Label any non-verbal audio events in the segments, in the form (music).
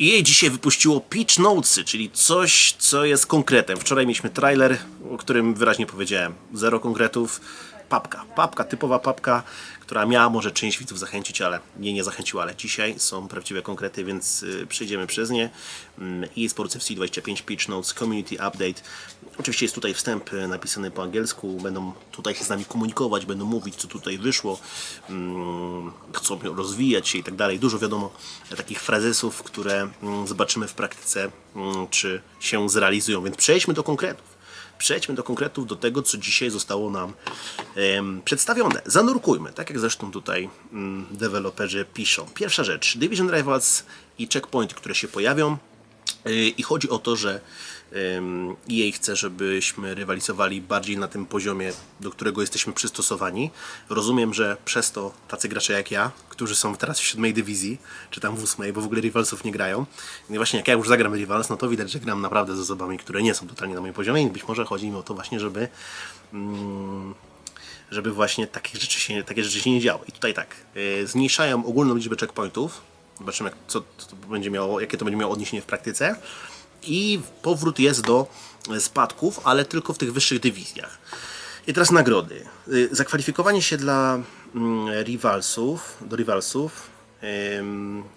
EA dzisiaj wypuściło Pitch Notesy, czyli coś, co jest konkretem. Wczoraj mieliśmy trailer, o którym wyraźnie powiedziałem. Zero konkretów. Papka. Papka, typowa papka, która miała może część widzów zachęcić, ale mnie nie zachęciła, ale dzisiaj są prawdziwe konkrety, więc y, przejdziemy przez nie. EA Sports FC 25 Pitch Notes Community Update. Oczywiście jest tutaj wstęp y, napisany po angielsku. Będą tutaj się z nami komunikować, będą mówić, co tutaj wyszło. Mm, chcą rozwijać się i tak dalej. Dużo wiadomo takich frazesów, które mm, zobaczymy w praktyce, mm, czy się zrealizują. Więc przejdźmy do konkretów. Przejdźmy do konkretów, do tego, co dzisiaj zostało nam em, przedstawione. Zanurkujmy, tak jak zresztą tutaj mm, deweloperzy piszą. Pierwsza rzecz, Division Rivals i checkpointy, które się pojawią. Yy, I chodzi o to, że ym, EA chce, żebyśmy rywalizowali bardziej na tym poziomie, do którego jesteśmy przystosowani. Rozumiem, że przez to tacy gracze jak ja, którzy są teraz w siódmej dywizji, czy tam w ósmej, bo w ogóle Rivalsów nie grają. No i właśnie jak ja już zagram Rivals, no to widać, że gram naprawdę z osobami, które nie są totalnie na moim poziomie i być może chodzi mi o to właśnie, żeby mm, żeby właśnie takie rzeczy się, takie rzeczy się nie działy. I tutaj tak, yy, zmniejszają ogólną liczbę checkpointów. Zobaczymy, jak, co, co będzie miało, jakie to będzie miało odniesienie w praktyce. I powrót jest do e, spadków, ale tylko w tych wyższych dywizjach. I teraz nagrody. Yy, zakwalifikowanie się dla mm, rivalsów, do rivalsów.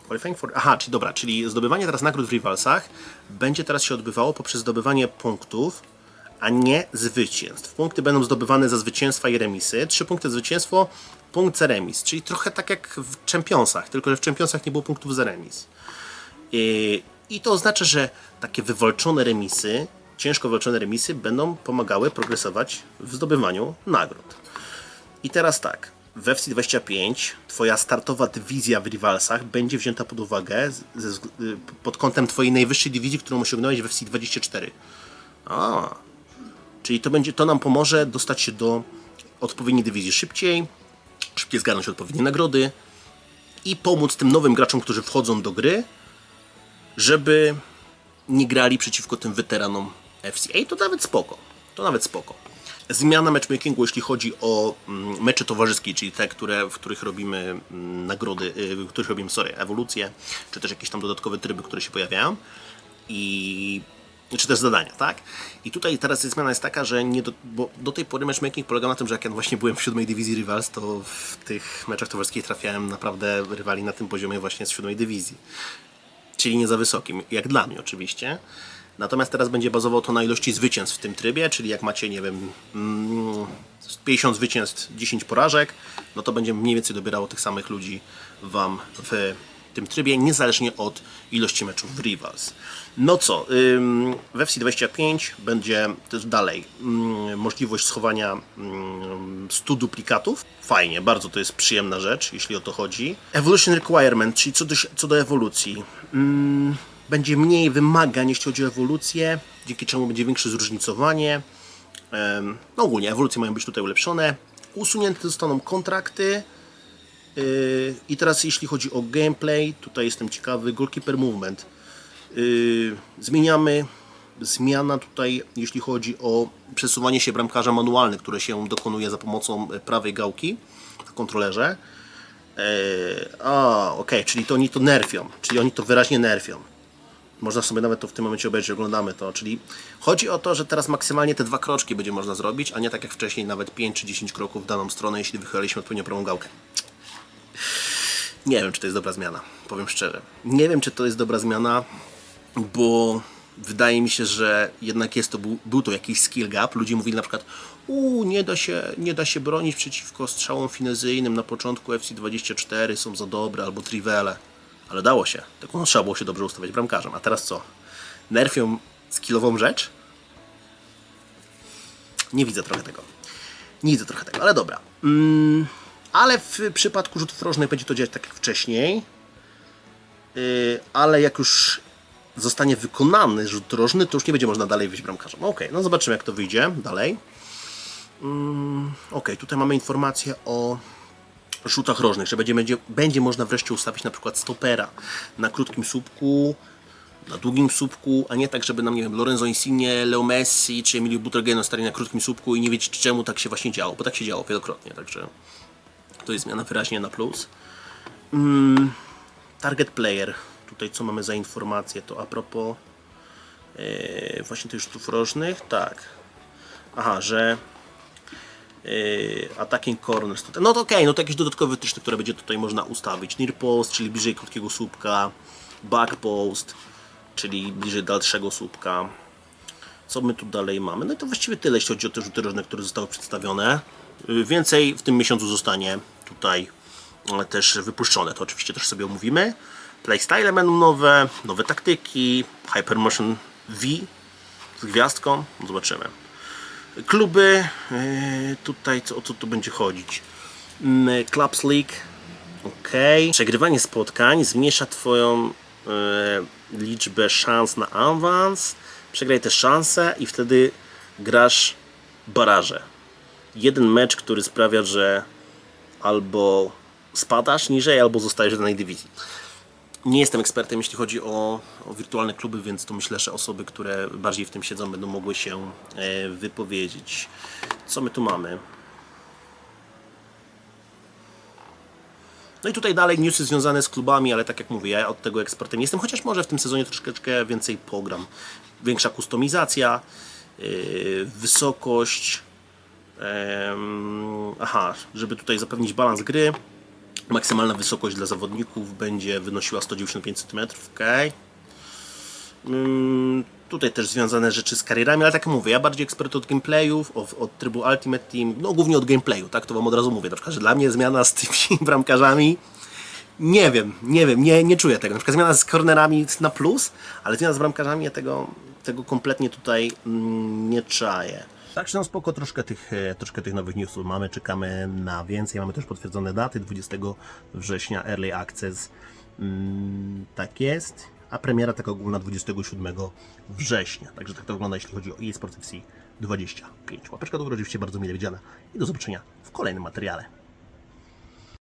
qualifying for, aha, czyli dobra, czyli zdobywanie teraz nagród w rivalsach będzie teraz się odbywało poprzez zdobywanie punktów a nie zwycięstw. Punkty będą zdobywane za zwycięstwa i remisy. Trzy punkty zwycięstwo, punkt za remis. Czyli trochę tak jak w Championsach, tylko że w Championsach nie było punktów za remis. I, i to oznacza, że takie wywalczone remisy, ciężko wywalczone remisy będą pomagały progresować w zdobywaniu nagród. I teraz tak, w FC25 Twoja startowa dywizja w Rivalsach będzie wzięta pod uwagę ze, y, pod kątem Twojej najwyższej dywizji, którą osiągnąłeś w FC24. A, Czyli to, będzie, to nam pomoże dostać się do odpowiedniej dywizji szybciej, szybciej zgarnąć odpowiednie nagrody i pomóc tym nowym graczom, którzy wchodzą do gry, żeby nie grali przeciwko tym weteranom FCA. To nawet spoko. To nawet spoko. Zmiana matchmakingu, jeśli chodzi o mm, mecze towarzyskie, czyli te, które, w których robimy mm, nagrody, y, w których robimy, sorry, ewolucje, czy też jakieś tam dodatkowe tryby, które się pojawiają. I czy też zadania, tak? I tutaj teraz zmiana jest taka, że nie do, bo do tej pory matchmaking polegał na tym, że jak ja właśnie byłem w siódmej dywizji Rivals, to w tych meczach towarzyskich trafiałem naprawdę rywali na tym poziomie właśnie z siódmej dywizji. Czyli nie za wysokim, jak dla mnie oczywiście. Natomiast teraz będzie bazował to na ilości zwycięstw w tym trybie, czyli jak macie, nie wiem, mm, 50 zwycięstw, 10 porażek, no to będzie mniej więcej dobierało tych samych ludzi Wam w tym trybie, niezależnie od ilości meczów w Rivals. No co, w FC25 będzie też dalej możliwość schowania ym, 100 duplikatów. Fajnie, bardzo to jest przyjemna rzecz, jeśli o to chodzi. Evolution Requirement, czyli co do, co do ewolucji. Będzie mniej wymagań, jeśli chodzi o ewolucję, dzięki czemu będzie większe zróżnicowanie. No ogólnie ewolucje mają być tutaj ulepszone. Usunięte zostaną kontrakty. Yy, I teraz jeśli chodzi o gameplay, tutaj jestem ciekawy, goalkeeper movement. Yy, Zmieniamy, zmiana tutaj jeśli chodzi o przesuwanie się bramkarza manualny, które się dokonuje za pomocą prawej gałki w kontrolerze. Yy, A, okej, czyli to oni to nerfią, czyli oni to wyraźnie nerfią. Można sobie nawet to w tym momencie obejrzeć, oglądamy to. Czyli chodzi o to, że teraz maksymalnie te dwa kroczki będzie można zrobić, a nie tak jak wcześniej nawet 5 czy 10 kroków w daną stronę, jeśli wychylaliśmy odpowiednio prawą gałkę. Nie wiem, czy to jest dobra zmiana, powiem szczerze. Nie wiem, czy to jest dobra zmiana, bo wydaje mi się, że jednak jest to, był, był to jakiś skill gap. Ludzie mówili na przykład, u nie da się, nie da się bronić przeciwko strzałom finezyjnym na początku FC24, są za dobre, albo trivele. Ale dało się, tylko no, trzeba było się dobrze ustawiać bramkarzem. A teraz co? Nerfią skillową rzecz? Nie widzę trochę tego. Nie widzę trochę tego, ale dobra. Mm, ale w przypadku rzutów rożnych będzie to działać tak jak wcześniej. Yy, ale jak już zostanie wykonany rzut rożny, to już nie będzie można dalej wyjść bramkarzem. Ok, no zobaczymy jak to wyjdzie dalej. Mm, ok, tutaj mamy informację o rzutach rożnych, że będzie, będzie, będzie można wreszcie ustawić na przykład stopera na krótkim słupku, na długim słupku, a nie tak, żeby nam, nie wiem, Lorenzo Insigne, Leo Messi czy Emilio Butragueno stali na krótkim słupku i nie wiedzieć czemu tak się właśnie działo, bo tak się działo wielokrotnie, także to jest zmiana wyraźnie na plus. Mm, target player. Tutaj co mamy za informacje? To a propos e, właśnie tych rzutów rożnych, tak. Aha, że Yy, attacking corners tutaj. No to okej, no to jakieś dodatkowe wytyczne, które będzie tutaj można ustawić. Near post, czyli bliżej krótkiego słupka. Back post, czyli bliżej dalszego słupka. Co my tu dalej mamy? No i to właściwie tyle, jeśli chodzi o te rzuty rożne, które zostały przedstawione. Yy, Więcej w tym miesiącu zostanie tutaj e, też wypuszczone. To oczywiście też sobie omówimy. Playstyle będą nowe, nowe taktyki, Hypermotion V z gwiazdką. Zobaczymy kluby. e, Tutaj o co tu będzie chodzić? Mm, Clubs League. Ok. Przegrywanie spotkań zmniejsza Twoją e, liczbę szans na awans. Przegraj te szanse i wtedy grasz baraże. Jeden mecz, który sprawia, że albo spadasz niżej, albo zostajesz w danej dywizji. Nie jestem ekspertem, jeśli chodzi o, o wirtualne kluby, więc to myślę, że osoby, które bardziej w tym siedzą, będą mogły się e, wypowiedzieć. Co my tu mamy? No i tutaj dalej newsy związane z klubami, ale tak jak mówię, ja od tego ekspertem jestem, chociaż może w tym sezonie troszeczkę więcej pogram. Większa kustomizacja, yy, wysokość, aha, żeby tutaj zapewnić balans gry, maksymalna wysokość dla zawodników będzie wynosiła 195 cm, ok. Tutaj też związane rzeczy z karierami, ale tak mówię, ja bardziej ekspert od gameplayów, od, od trybu Ultimate Team, no głównie od gameplayu, tak, to wam od razu mówię, na przykład, że dla mnie zmiana z tymi (laughs) bramkarzami, nie wiem, nie wiem, nie, nie czuję tego, na przykład zmiana z cornerami na plus, ale zmiana z bramkarzami, ja tego, tego kompletnie tutaj mm, nie czaję. Tak, no spoko, troszkę tych, e, troszkę tych nowych newsów mamy, czekamy na więcej, mamy też potwierdzone daty, 20 września Early Access, mm, tak jest, a premiera taka ogólna 27 września, także tak to wygląda jeśli chodzi o eSports FC 25. Łapeczka do góry oczywiście bardzo mile widziana i do zobaczenia w kolejnym materiale.